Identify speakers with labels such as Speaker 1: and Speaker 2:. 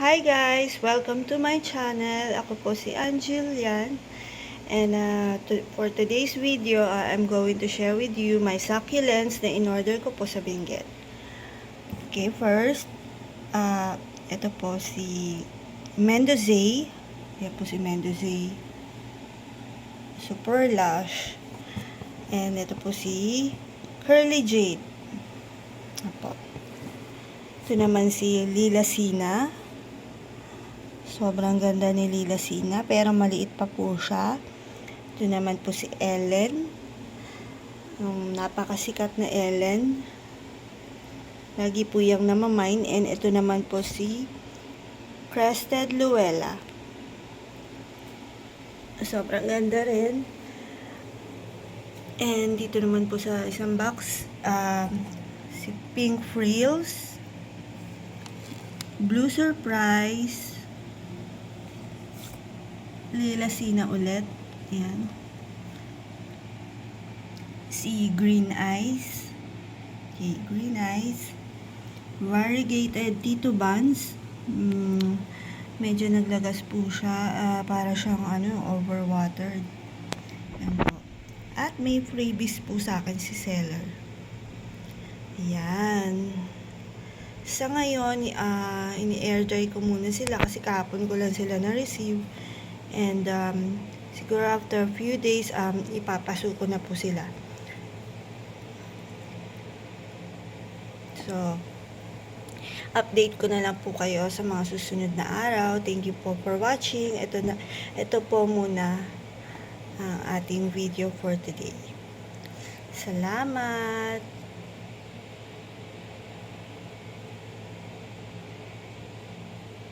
Speaker 1: Hi guys! Welcome to my channel. Ako po si Angel yan. And uh, to- for today's video, uh, I'm going to share with you my succulents na in-order ko po sa Benguet. Okay, first, uh, ito po si Mendoza. Yan po si Mendoza. Super Lush. And ito po si Curly Jade. Apo. Ito naman si Lila Sina. Sobrang ganda ni Lila Sina, pero maliit pa po siya. Ito naman po si Ellen. Yung napakasikat na Ellen. Lagi po yung namamine. And ito naman po si Crested Luella. Sobrang ganda rin. And dito naman po sa isang box, um, si Pink Frills, Blue Surprise, Lila Sina ulit. Ayan. Si Green Eyes. Okay, Green Eyes. Variegated Tito Buns. Mm, medyo naglagas po siya. ah, para siyang ano, overwatered. Ayan po. At may freebies po sa akin si seller. Ayan. Sa ngayon, ah, ini-air dry ko muna sila kasi kahapon ko lang sila na-receive. And um, siguro after a few days, um, ipapasok ko na po sila. So, update ko na lang po kayo sa mga susunod na araw. Thank you po for watching. Ito, na, ito po muna ang ating video for today. Salamat!